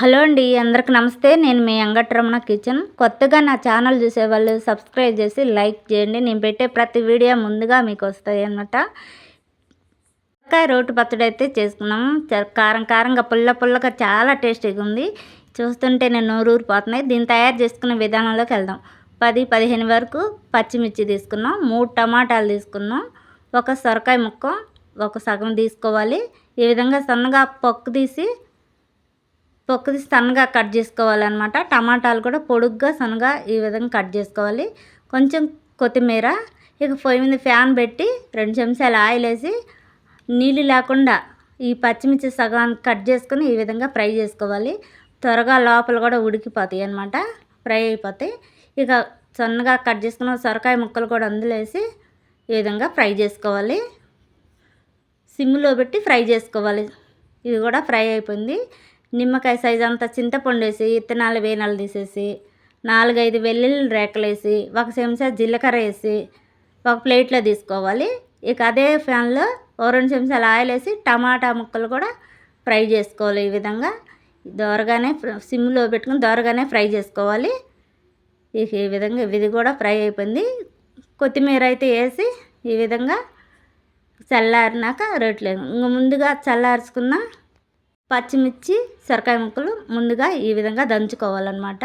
Hello అండి అందరికి నమస్తే. నేను మీ అంగట్రమణ కిచెన్. కొత్తగా నా ఛానల్ చూసేవాళ్ళు సబ్స్క్రైబ్ చేసి లైక్ చేయండి. నేను పెట్టే ప్రతి వీడియో ముందుగా మీకు వస్తాయి అన్నమాట. మిరపకాయ రోటి పచ్చడి అయితే చేసుకున్నాము కారం కారంగా పుల్ల పుల్లగా చాలా టేస్టీగా ఉంది. చూస్తుంటే నేను నోరు ఊరిపోతున్నాయి. దీన్ని తయారు చేసుకునే విధానంలోకి వెళ్దాం. పది పదిహేను వరకు పచ్చిమిర్చి తీసుకున్నాం. మూడు టమాటాలు తీసుకున్నాం. ఒక సొరకాయ ముక్క ఒక సగం తీసుకోవాలి. ఈ విధంగా సన్నగా పొక్కు తీసి పొక్కుది సన్నగా కట్ చేసుకోవాలన్నమాట. టమాటాలు కూడా పొడుగ్గా సన్నగా ఈ విధంగా కట్ చేసుకోవాలి. కొంచెం కొత్తిమీర ఇక పొయ్యి మీద ఫ్యాన్ పెట్టి రెండు చెంచాలు ఆయిల్ వేసి నీళ్ళు లేకుండా ఈ పచ్చిమిర్చి సగానికి కట్ చేసుకుని ఈ విధంగా ఫ్రై చేసుకోవాలి. త్వరగా లోపల కూడా ఉడికిపోతాయి అన్నమాట. ఫ్రై అయిపోతాయి. ఇక సన్నగా కట్ చేసుకున్న సొరకాయ ముక్కలు కూడా అందులో వేసి ఈ విధంగా ఫ్రై చేసుకోవాలి. సిమ్లో పెట్టి ఫ్రై చేసుకోవాలి. ఇది కూడా ఫ్రై అయిపోయింది. నిమ్మకాయ సైజ్ అంతా చింతపండు వేసి ఇత్తనాలు వేనాలు తీసేసి నాలుగైదు వెల్లుల్లి రేకలు వేసి ఒక చెంచా జీలకర్ర వేసి ఒక ప్లేట్లో తీసుకోవాలి. ఇక అదే ఫ్యాన్లో ఓ రెండు చెంచాలు ఆయిల్ వేసి టమాటా ముక్కలు కూడా ఫ్రై చేసుకోవాలి ఈ విధంగా. దోరగానే సిమ్లో పెట్టుకుని దోరగానే ఫ్రై చేసుకోవాలి. ఇక ఈ విధంగా ఇది కూడా ఫ్రై అయిపోయింది. కొత్తిమీర అయితే వేసి ఈ విధంగా చల్లారినాక రొట్టెలు ఇంకా ముందుగా చల్లార్చుకున్న పచ్చిమిర్చి సొరకాయ ముక్కలు ముందుగా ఈ విధంగా దంచుకోవాలన్నమాట.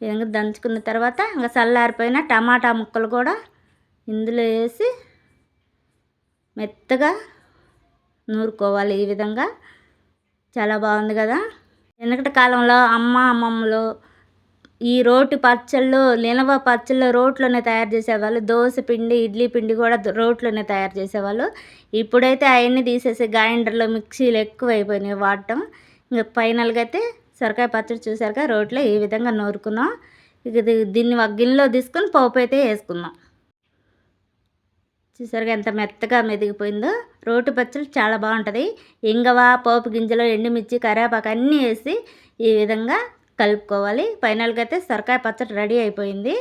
ఈ విధంగా దంచుకున్న తర్వాత ఇంకా చల్లారిపోయిన టమాటా ముక్కలు కూడా ఇందులో వేసి మెత్తగా నూరుకోవాలి ఈ విధంగా. చాలా బాగుంది కదా? వెనకటి కాలంలో అమ్మ అమ్మమ్మలు ఈ రోటి పచ్చళ్ళు నిలవ పచ్చళ్ళు రోట్లోనే తయారు చేసేవాళ్ళు. దోశ పిండి ఇడ్లీ పిండి కూడా రోట్లోనే తయారు చేసేవాళ్ళు. ఇప్పుడైతే అవన్నీ తీసేసి గ్రైండర్లో మిక్సీలు ఎక్కువ అయిపోయినాయి వాడటం. ఇంకా ఫైనల్గా అయితే సొరకాయ పచ్చడి చూసారుగా రోట్లో ఈ విధంగా నూరుకున్నాం. ఇక దీన్ని ఒక గిన్నెలో తీసుకొని పోపు అయితే వేసుకున్నాం చూసారుగా ఎంత మెత్తగా మెదిగిపోయిందో. రోటి పచ్చడి చాలా బాగుంటుంది. ఇంగవ పోపు గింజలు ఎండుమిర్చి కరేపాకు అన్నీ వేసి ఈ విధంగా కలుపుకోవాలి. ఫైనల్గా అయితే సొరకాయ పచ్చడి రెడీ అయిపోయింది.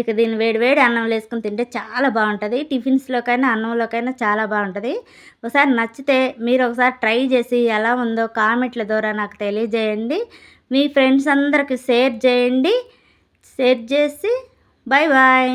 ఇక దీన్ని వేడి వేడి అన్నం వేసుకుని తింటే చాలా బాగుంటుంది. టిఫిన్స్లోకైనా అన్నంలోకైనా చాలా బాగుంటుంది. ఒకసారి నచ్చితే మీరు ఒకసారి ట్రై చేసి ఎలా ఉందో కామెంట్ల ద్వారా నాకు తెలియజేయండి. మీ ఫ్రెండ్స్ అందరికి షేర్ చేయండి. షేర్ చేసి బాయ్ బాయ్.